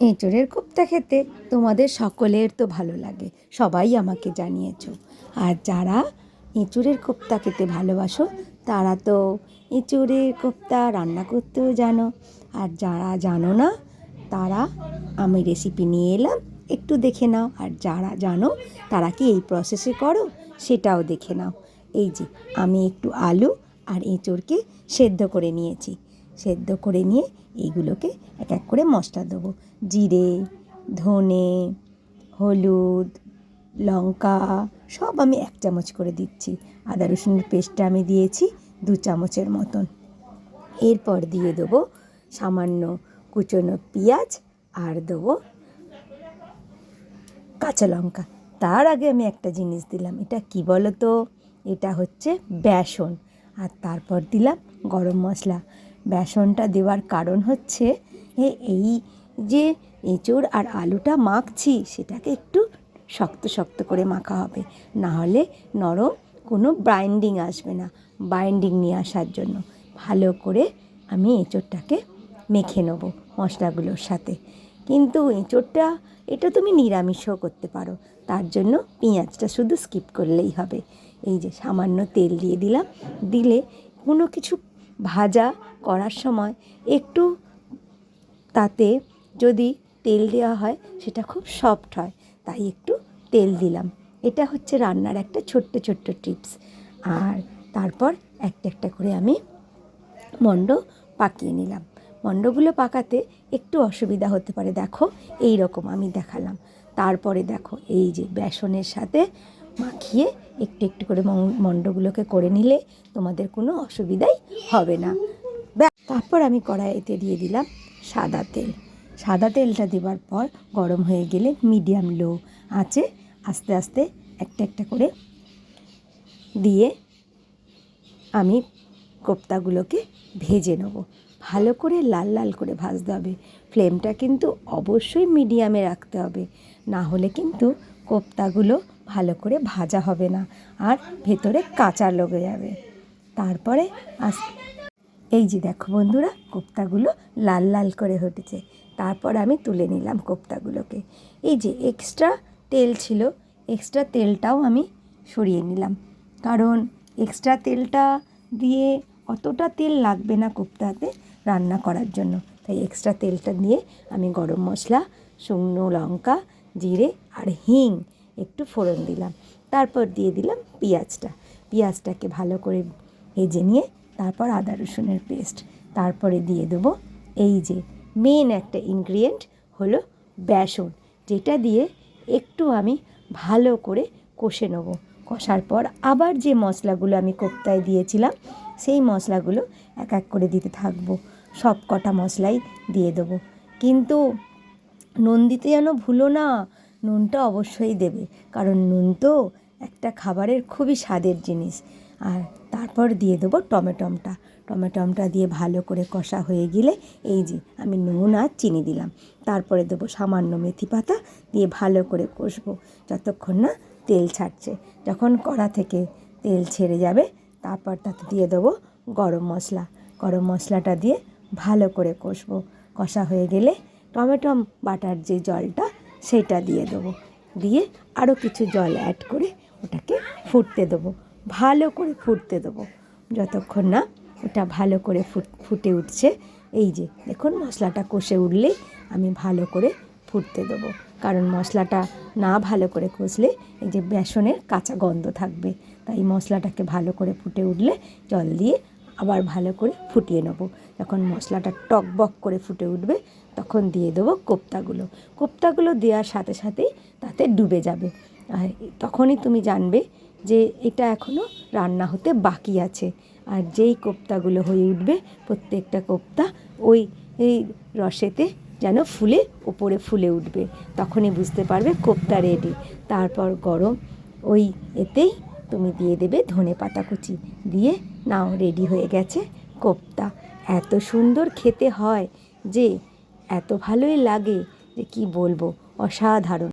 এঁচোড়ের কোপ্তা খেতে তোমাদের সকলের তো ভালো লাগে, সবাই আমাকে জানিয়েছ। আর যারা এঁচোড়ের কোপ্তা খেতে ভালোবাসো, তারা তো এঁচোড়ের কোপ্তা রান্না করতেও জানো। আর যারা জানো না, তারা আমি রেসিপি নিয়ে এলাম, একটু দেখে নাও। আর যারা জানো, তারা কি এই প্রসেসে করো, সেটাও দেখে নাও। এই যে, আমি একটু আলু আর এঁচোড়কে সেদ্ধ করে নিয়েছি। সেদ্ধ করে নিয়ে এইগুলোকে এক এক করে মশলা দেবো। জিরে, ধনে, হলুদ, লঙ্কা, সব আমি এক চামচ করে দিচ্ছি। আদা রসুনের পেস্টটা আমি দিয়েছি দু চামচের মতন। এরপর দিয়ে দেবো সামান্য কুচনো পেঁয়াজ আর দেবো কাঁচা লঙ্কা। তার আগে আমি একটা জিনিস দিলাম। এটা কি বলো তো এটা হচ্ছে বেসন। আর তারপর দিলাম গরম মশলা। বেসনটা দেওয়ার কারণ হচ্ছে এ, এই যে এঁচোড় আর আলুটা মাখছি, সেটাকে একটু শক্ত শক্ত করে মাখা হবে। না হলে নরম কোনো বাইন্ডিং আসবে না বাইন্ডিং নিয়ে আসার জন্য। ভালো করে আমি এঁচোড়টাকে মেখে নেব মশলাগুলোর সাথে। কিন্তু এঁচোড়টা, এটা তুমি নিরামিষও করতে পারো, তার জন্য পেঁয়াজটা শুধু স্কিপ করলেই হবে। এই যে সামান্য তেল দিয়ে দিলাম, দিলে কোনো কিছু ভাজা করার সময় একটু তাতে যদি তেল দেওয়া হয়, সেটা খুব সফট হয়, তাই একটু তেল দিলাম। এটা হচ্ছে রান্নার একটা ছোট্ট ছোট্ট টিপস আর তারপর একটা একটা করে আমি মণ্ড পাকিয়ে নিলাম। মণ্ডগুলো পাকাতে একটু অসুবিধা হতে পারে, দেখো এই রকম আমি দেখালাম। তারপরে দেখো, এই যে বেসনের সাথে মাখিয়ে একটু একটু করে মণ্ডগুলোকে করে নিলে তোমাদের কোনো অসুবিধাই হবে না। তারপর আমি কড়াইতে দিয়ে দিলাম সাদা তেল। সাদা তেলটা দেওয়ার পর গরম হয়ে গেলে মিডিয়াম লো আছে আস্তে আস্তে একটা একটা করে দিয়ে আমি কোপ্তাগুলোকে ভেজে নেব। ভালো করে লাল লাল করে ভাজতে হবে। ফ্লেমটা কিন্তু অবশ্যই মিডিয়ামে রাখতে হবে। না হলে কিন্তু কোপ্তাগুলো ভালো করে ভাজা হবে না। আর ভেতরে কাঁচা লেগে যাবে। তারপরে আস, এই যে দেখো বন্ধুরা, কোপ্তাগুলো লাল লাল করে হটেছে। তারপর আমি তুলে নিলাম কোপ্তাগুলোকে। এই যে এক্সট্রা তেল ছিল এক্সট্রা তেলটাও আমি সরিয়ে নিলাম। কারণ এক্সট্রা তেলটা দিয়ে অতটা তেল লাগবে না কোপ্তাতে রান্না করার জন্য। তাই এক্সট্রা তেলটা দিয়ে আমি গরম মশলা, শুকনো লঙ্কা, জিরে আর হিং একটু ফোড়ন দিলাম। তারপর দিয়ে দিলাম পেঁয়াজটা। পেঁয়াজটাকে ভালো করে ভেজে নিয়ে তারপর আদা রসুনের পেস্ট। তারপরে দিয়ে দেবো এই যে মেন একটা ইনগ্রিডিয়েন্ট হলো বেসন। যেটা দিয়ে একটু আমি ভালো করে কষে নেব। কষার পর আবার যে মশলাগুলো আমি কোপ্তায় দিয়েছিলাম, সেই মশলাগুলো এক এক করে দিতে থাকব। সব কটা মশলাই দিয়ে দেবো। কিন্তু নুন দিতে যেন ভুলো না নুনটা অবশ্যই দেবে। কারণ নুন তো একটা খাবারের খুবই স্বাদের জিনিস। আর তারপর দিয়ে দেবো টমেটমটা। টমেটমটা দিয়ে ভালো করে কষা হয়ে গেলে এই যে আমি নুন আর চিনি দিলাম। তারপরে দেবো সামান্য মেথি পাতা দিয়ে ভালো করে কষবো যতক্ষণ না তেল ছাড়ছে। যখন কড়া থেকে তেল ছেড়ে যাবে, তারপর তাতে দিয়ে দেবো গরম মশলা। গরম মশলাটা দিয়ে ভালো করে কষবো। কষা হয়ে গেলে টমেটো বাটার যে জলটা সেটা দিয়ে দেবো। দিয়ে আরও কিছু জল অ্যাড করে ওটাকে ফুটতে দেবো। ভালো করে ফুটতে দেবো। যতক্ষণ না ওটা ভালো করে ফুট, ফুটে উঠছে। এই যে, দেখুন মশলাটা কষে উঠলেই আমি ভালো করে ফুটতে দেবো। কারণ মশলাটা না ভালো করে কষলে এই যে বেসনের কাঁচা গন্ধ থাকবে। তাই মশলাটাকে ভালো করে ফুটে উঠলে জল দিয়ে আবার ভালো করে ফুটিয়ে নেব। যখন মশলাটা টক বক করে ফুটে উঠবে, তখন দিয়ে দেবো কোপ্তাগুলো। কোপ্তাগুলো দেওয়ার সাথে সাথেই তাতে ডুবে যাবে। আর তখনই তুমি জানবে যে এটা এখনও রান্না হতে বাকি আছে। আর যেই কোপ্তাগুলো হয়ে উঠবে, প্রত্যেকটা কোপ্তা ওই, এই রসেতে যেন ফুলে ওপরে ফুলে উঠবে। তখনই বুঝতে পারবে কোপ্তা রেডি তারপর গরম, ওই এতেই তুমি দিয়ে দেবে ধনে পাতা কুচি। দিয়ে নাও রেডি হয়ে গেছে। কোপ্তা, এত সুন্দর খেতে হয় যে, এত ভালোই লাগে যে কী বলব, অসাধারণ।